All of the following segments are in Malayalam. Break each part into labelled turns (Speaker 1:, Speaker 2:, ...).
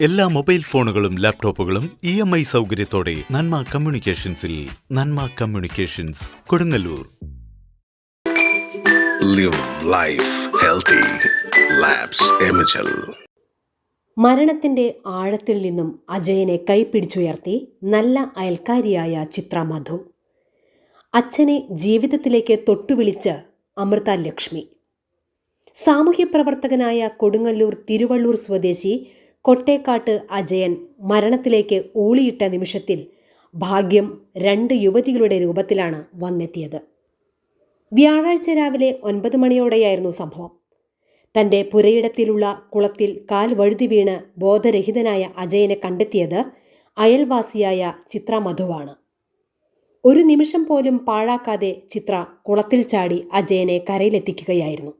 Speaker 1: എല്ലാ മൊബൈൽ ഫോണുകളും ലാപ്ടോപ്പുകളും ഇ എം ഐ സൗകര്യത്തോടെ Nanma കമ്മ്യൂണിക്കേഷൻസിൽ Nanma communications Kodungallur.
Speaker 2: Live life healthy.
Speaker 3: മരണത്തിന്റെ ആഴത്തിൽ നിന്നും അജയനെ കൈപ്പിടിച്ചുയർത്തി നല്ല അയൽക്കാരിയായ ചിത്ര മധു. അച്ഛനെ ജീവിതത്തിലേക്ക് തൊട്ടുവിളിച്ച് അമൃത ലക്ഷ്മി. സാമൂഹ്യ പ്രവർത്തകനായ കൊടുങ്ങല്ലൂർ തിരുവള്ളൂർ സ്വദേശി കൊട്ടേക്കാട്ട് അജയൻ മരണത്തിലേക്ക് ഊളിയിട്ട നിമിഷത്തിൽ ഭാഗ്യം രണ്ട് യുവതികളുടെ രൂപത്തിലാണ് വന്നെത്തിയത്. വ്യാഴാഴ്ച രാവിലെ ഒൻപത് മണിയോടെയായിരുന്നു സംഭവം. തന്റെ പുരയിടത്തിലുള്ള കുളത്തിൽ കാൽ വഴുതി വീണ് ബോധരഹിതനായ അജയനെ കണ്ടെത്തിയത് അയൽവാസിയായ ചിത്ര മധുവാണ്. ഒരു നിമിഷം പോലും പാഴാക്കാതെ ചിത്ര കുളത്തിൽ ചാടി അജയനെ കരയിലെത്തിക്കുകയായിരുന്നു.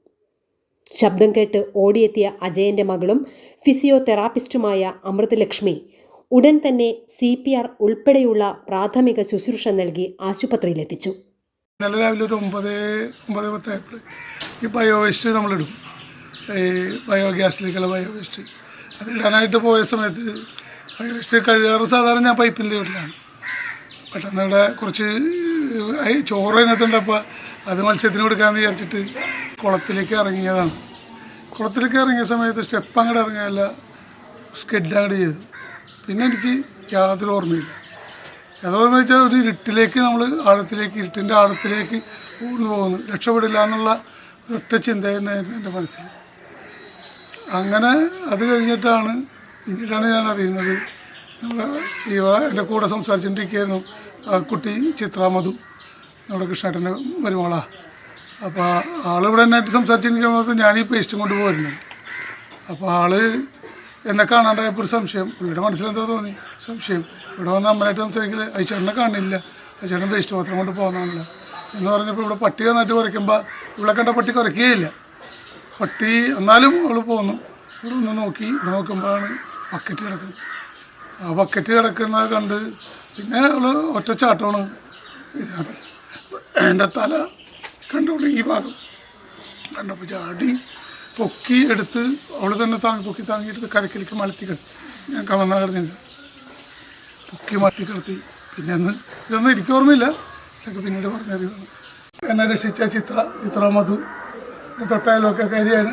Speaker 3: ശബ്ദം കേട്ട് ഓടിയെത്തിയ അജയന്റെ മകളും ഫിസിയോതെറാപ്പിസ്റ്റുമായ അമൃതലക്ഷ്മി ഉടൻ തന്നെ സി പി ആർ ഉൾപ്പെടെയുള്ള പ്രാഥമിക ശുശ്രൂഷ നൽകി ആശുപത്രിയിലെത്തിച്ചു.
Speaker 4: ഇന്നലെ രാവിലെ ഒരു ഒമ്പത് ഒമ്പത് പത്തായപ്പോൾ ഈ ബയോ വേസ്റ്റ് നമ്മളിടും. ഈ ബയോഗ്യാസിലേക്കുള്ള ബയോ വേസ്റ്റ് അത് ഇടാനായിട്ട് പോയ സമയത്ത് ബയോ വേസ്റ്റ് കഴുകാറ് സാധാരണ ഞാൻ പൈപ്പിന്റെ വീട്ടിലാണ്. പെട്ടെന്ന് ഇവിടെ കുറച്ച് ചോറ് അതിനകത്തുണ്ടപ്പോൾ അത് മത്സ്യത്തിന് കൊടുക്കാമെന്ന് വിചാരിച്ചിട്ട് കുളത്തിലേക്ക് ഇറങ്ങിയതാണ്. കുളത്തിലേക്ക് ഇറങ്ങിയ സമയത്ത് സ്റ്റെപ്പ് അങ്ങോട്ട് ഇറങ്ങിയല്ല സ്കെഡ് അങ്ങോട്ട് ചെയ്തു. പിന്നെ എനിക്ക് യാതൊരു ഓർമ്മയില്ല. അതെന്ന് വെച്ചാൽ ഒരു ഇരുട്ടിലേക്ക് നമ്മൾ ആഴത്തിലേക്ക് ഇരുട്ടിന്റെ ആഴത്തിലേക്ക് ഊർന്നു പോകുന്നു. രക്ഷപ്പെടില്ല എന്നുള്ള ഒറ്റ ചിന്ത തന്നെയായിരുന്നു എന്റെ മനസ്സിൽ. അങ്ങനെ അത് കഴിഞ്ഞിട്ടാണ് പിന്നീടാണ് ഞാൻ അറിയുന്നത്. നമ്മൾ ഈ എന്റെ കൂടെ സംസാരിച്ചുകൊണ്ടിരിക്കുകയായിരുന്നു കുട്ടി ചിത്രാമധു. നമ്മുടെ കൃഷ്ണേട്ടന്റെ മരുമകളാ. അപ്പോൾ ആളിവിടെ എന്നായിട്ട് സംസാരിച്ചിരിക്കുമ്പോൾ ഞാൻ ഈ പേസ്റ്റും കൊണ്ട് അപ്പോൾ ആൾ എന്നെ കാണാണ്ടായപ്പോൾ ഒരു സംശയം. പുള്ളിയുടെ മനസ്സിലെന്താ തോന്നി? സംശയം. ഇവിടെ വന്ന് നമ്മളായിട്ട് സംസാരിക്കില്ല അയച്ചേട്ടനെ കാണില്ല. അയച്ചേട്ടൻ വേസ്റ്റ് മാത്രം കൊണ്ട് പോകുന്നതാണല്ലോ എന്ന് പറഞ്ഞപ്പോൾ ഇവിടെ പട്ടി നന്നായിട്ട് കുറയ്ക്കുമ്പോൾ ഇവിടെ കണ്ട പട്ടി കുറയ്ക്കുകയില്ല. പട്ടി എന്നാലും അവൾ പോന്നു. ഇവിടെ ഒന്ന് നോക്കി. ഇവിടെ നോക്കുമ്പോഴാണ് ബക്കറ്റ് കിടക്കുന്നത്. ആ ബക്കറ്റ് കിടക്കുന്നത് കണ്ട് പിന്നെ അവൾ ഒറ്റ ചാട്ടമാണ്. ഇതിനകത്ത് എന്റെ തല. കണ്ടോളൂ ഈ ഭാഗം. കണ്ടപ്പോൾ ചാടി പൊക്കി എടുത്ത് അവൾ തന്നെ താങ്ങി പൊക്കി താങ്ങിയെടുത്ത് കരക്കിലേക്ക് മലത്തി കിടത്തി ഞാൻ കവന്ന കിടന്നില്ല പൊക്കി മലത്തി കിടത്തി. പിന്നെ അന്ന് ഇതൊന്നും എനിക്ക് ഓർമ്മയില്ല. ഇതൊക്കെ പിന്നീട് പറഞ്ഞറിയാണ് എന്നെ രക്ഷിച്ച ചിത്ര ചിത്ര മധു. തൊട്ടായാലൊക്കെ കാര്യമാണ്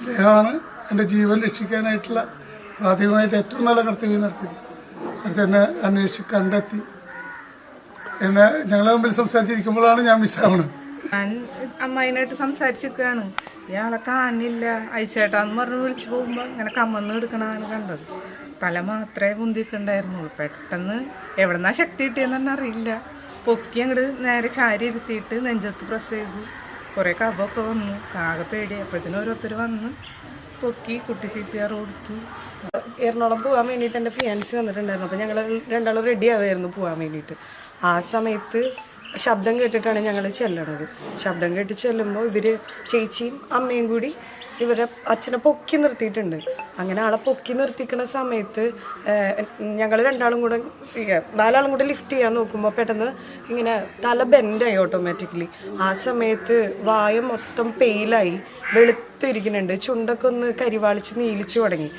Speaker 4: അദ്ദേഹമാണ് എന്റെ ജീവൻ രക്ഷിക്കാനായിട്ടുള്ള പ്രാഥമികമായിട്ട് ഏറ്റവും നല്ല കർത്തവ്യം നടത്തിയത്. കുറച്ച് എന്നെ അന്വേഷിച്ച് കണ്ടെത്തി. എന്നെ ഞങ്ങൾ തമ്മിൽ സംസാരിച്ചിരിക്കുമ്പോഴാണ് ഞാൻ മിസ്സാവണത്.
Speaker 5: ഞാൻ അമ്മായിനായിട്ട് സംസാരിച്ചിരിക്കുകയാണ്. ഇയാളെ കാണില്ല അയച്ചേട്ടാന്ന് പറഞ്ഞ് വിളിച്ചു പോകുമ്പോൾ ഇങ്ങനെ കമ്മന്ന് എടുക്കണതാണ് കണ്ടത്. തല മാത്രമേ മുന്തിക്കുണ്ടായിരുന്നുള്ളൂ പെട്ടെന്ന് എവിടെന്നാ ശക്തി കിട്ടിയെന്ന് തന്നെ അറിയില്ല. പൊക്കി അങ്ങോട്ട് നേരെ ചാരി ഇരുത്തിയിട്ട് നെഞ്ചത്ത് പ്രസ് ചെയ്തു. കുറേ കബമൊക്കെ വന്നു. ആകെ പേടി. അപ്പോഴത്തേനും ഓരോരുത്തർ വന്ന് പൊക്കി കുട്ടി സി പി ആർ കൊടുത്തു.
Speaker 6: എറണാകുളം പോകാൻ വേണ്ടിയിട്ട് എന്റെ ഫിയാൻസി വന്നിട്ടുണ്ടായിരുന്നു. അപ്പോൾ ഞങ്ങൾ രണ്ടാളും റെഡി ആവുമായിരുന്നു പോകാൻ വേണ്ടിയിട്ട്. ആ സമയത്ത് ശബ്ദം കേട്ടിട്ടാണ് ഞങ്ങൾ ചെല്ലണത്. ശബ്ദം കേട്ട് ചെല്ലുമ്പോൾ ഇവർ ചേച്ചിയും അമ്മയും കൂടി ഇവരെ അച്ഛനെ പൊക്കി നിർത്തിയിട്ടുണ്ട്. അങ്ങനെ ആളെ പൊക്കി നിർത്തിക്കുന്ന സമയത്ത് ഞങ്ങൾ രണ്ടാളും കൂടെ നാലാളും കൂടെ ലിഫ്റ്റ് ചെയ്യാൻ നോക്കുമ്പോൾ പെട്ടെന്ന് ഇങ്ങനെ തല ബെൻഡായി ഓട്ടോമാറ്റിക്കലി ആ സമയത്ത് വായ മൊത്തം പെയിലായി വെളുത്തിരിക്കുന്നുണ്ട്. ചുണ്ടൊക്കെ ഒന്ന് കരിവാളിച്ച് നീലിച്ച് തുടങ്ങി.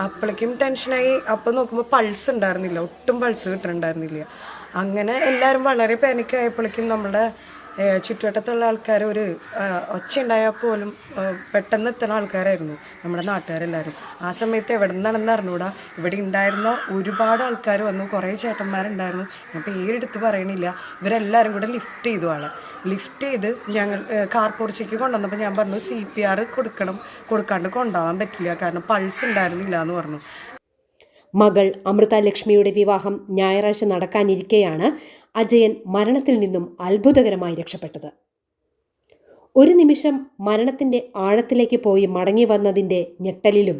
Speaker 6: അപ്പോഴേക്കും ടെൻഷനായി അപ്പം നോക്കുമ്പോൾ പൾസ് ഉണ്ടായിരുന്നില്ല. ഒട്ടും പൾസ് കിട്ടുന്നുണ്ടായിരുന്നില്ല അങ്ങനെ എല്ലാവരും വളരെ പാനിക്കായപ്പോഴേക്കും നമ്മുടെ ചുറ്റുവട്ടത്തുള്ള ആൾക്കാർ ഒരു ഒച്ച ഉണ്ടായാൽ പോലും പെട്ടെന്ന് എത്തുന്ന ആൾക്കാരായിരുന്നു നമ്മുടെ നാട്ടുകാരെല്ലാവരും ആ സമയത്ത് എവിടെ നിന്നാണെന്ന് അറിഞ്ഞൂടാ. ഇവിടെ ഉണ്ടായിരുന്ന ഒരുപാട് ആൾക്കാർ വന്നു. കുറേ ചേട്ടന്മാരുണ്ടായിരുന്നു. ഞാൻ പേരെടുത്ത് പറയണില്ല. ഇവരെല്ലാവരും കൂടെ ലിഫ്റ്റ് ചെയ്തു ആളെ. ലിഫ്റ്റ് ചെയ്ത് ഞങ്ങൾ കാർ പോർച്ചയ്ക്ക് കൊണ്ടുവന്നപ്പോൾ ഞാൻ പറഞ്ഞു സി പി ആർ കൊടുക്കണം. കൊടുക്കാണ്ട് കൊണ്ടുപോകാൻ പറ്റില്ല. കാരണം പൾസ് ഉണ്ടായിരുന്നില്ല എന്ന് പറഞ്ഞു.
Speaker 3: മകൾ അമൃത ലക്ഷ്മിയുടെ വിവാഹം ഞായറാഴ്ച നടക്കാനിരിക്കെയാണ് അജയൻ മരണത്തിൽ നിന്നും അത്ഭുതകരമായി രക്ഷപ്പെട്ടത്. ഒരു നിമിഷം മരണത്തിന്റെ ആഴത്തിലേക്ക് പോയി മടങ്ങി വന്നതിന്റെ ഞെട്ടലിലും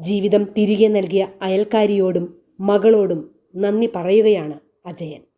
Speaker 3: ജീവിതം തിരികെ നൽകിയ അയൽക്കാരിയോടും മകളോടും നന്ദി പറയുകയാണ് അജയൻ.